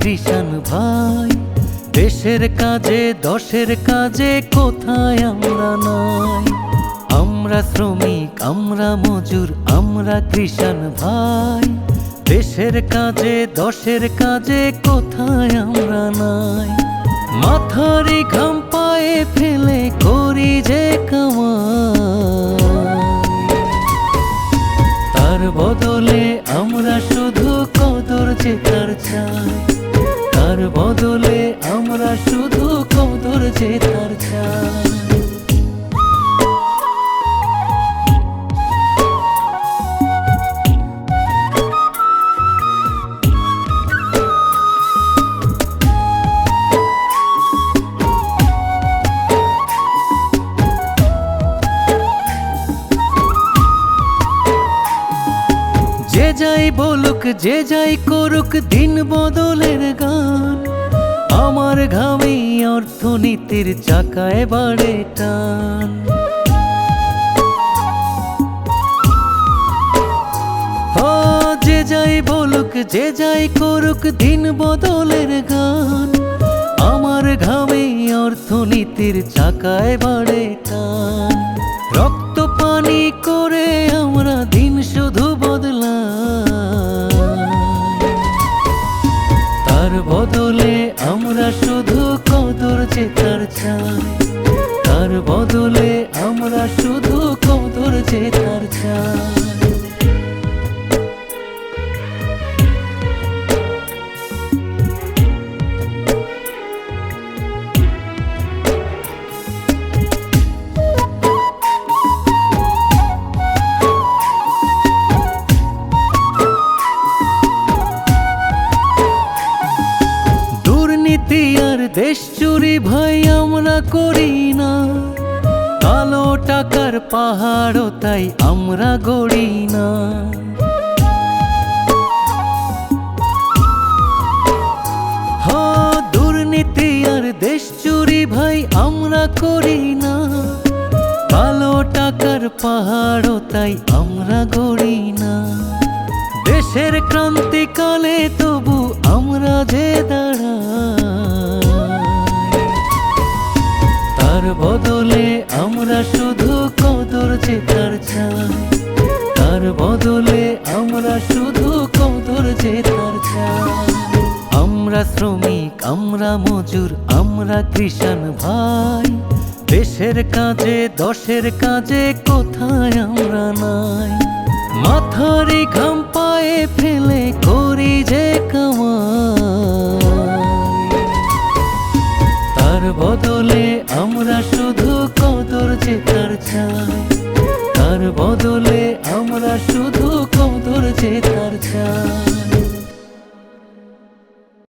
কৃষাণ ভাই, দেশের কাজে, দশের কাজে কোথায় আমরা নাই আমরা শ্রমিক, আমরা মজুর, আমরা কৃষাণ ভাই, দেশের কাজে, দশের কাজে কোথায় আমরা নাই মাথারি ঘাম পায়ে ফেলে করি যে কামাই। তার বদলে আমরা শুধু কদর তার চাই তার বদলে আমরা শুধু কদর জেতার চাই যাই বলুক, যে যাই করুক, দিন বদলের গান। আমার ঘামে অর্থনীতির চাকায় বাড়ে টান। যে যাই বলুক, যে যাই করুক, দিন বদলের গান। আমার ঘামে অর্থনীতির চাকায় বাড়ে টান। বদলে আমরা শুধু কদর জেতার চাই। তার বদলে আমরা শুধু কদর জেতার চাই। দেশ চুরি ভাই আমরা করি না। কালো টাকার পাহাড়ও তাই আমরা গড়ি না। দুর্নীতি আর দেশ চুরি ভাই আমরা করি না। কালো টাকার পাহাড়ও তাই আমরা গড়ি না। দেশের ক্রান্তিকালে তবু আমরা যে দাঁড়াই তার বদলে আমরা শুধু কদর জেতার চাই তার বদলে আমরা শুধু কদর জেতার চাই আমরা শ্রমিক, আমরা মজুর, আমরা কৃষাণ ভাই। দেশের কাজে, দশের কাজে কোথায় আমরা নাই? মাথারি ঘাম পায়ে ফেলে করি যে কামাই। তার বদলে আমরা শুধু কদর চেতার চাই তার বদলে আমরা শুধু কদর চেতার চাই